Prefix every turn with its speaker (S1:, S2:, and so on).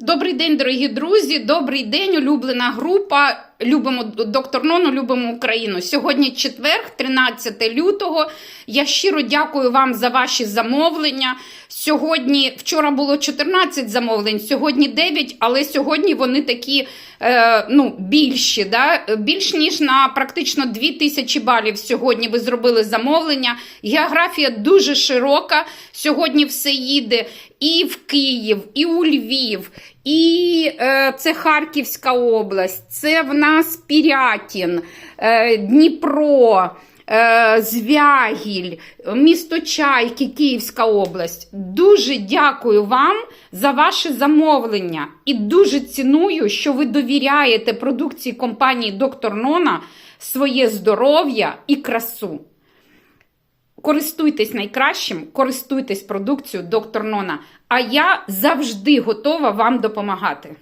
S1: Добрий день, дорогі друзі. Добрий день, улюблена група. Любимо доктор Нону, любимо Україну. Сьогодні четверг, 13 лютого. Я щиро дякую вам за ваші замовлення. Сьогодні, вчора було 14 замовлень, сьогодні 9, але сьогодні вони такі е, ну, більші. Да? Більш ніж на практично 2000 балів сьогодні ви зробили замовлення. Географія дуже широка. Сьогодні все їде і в Київ, і у Львів, і е, це Харківська область, це в нас Пірятін, е, Дніпро. Е, Звягіль, місто Чайки, Київська область. Дуже дякую вам за ваше замовлення і дуже ціную, що ви довіряєте продукції компанії Доктор Нона своє здоров'я і красу. Користуйтесь найкращим, користуйтесь продукцією доктор Нона. А я завжди готова вам допомагати.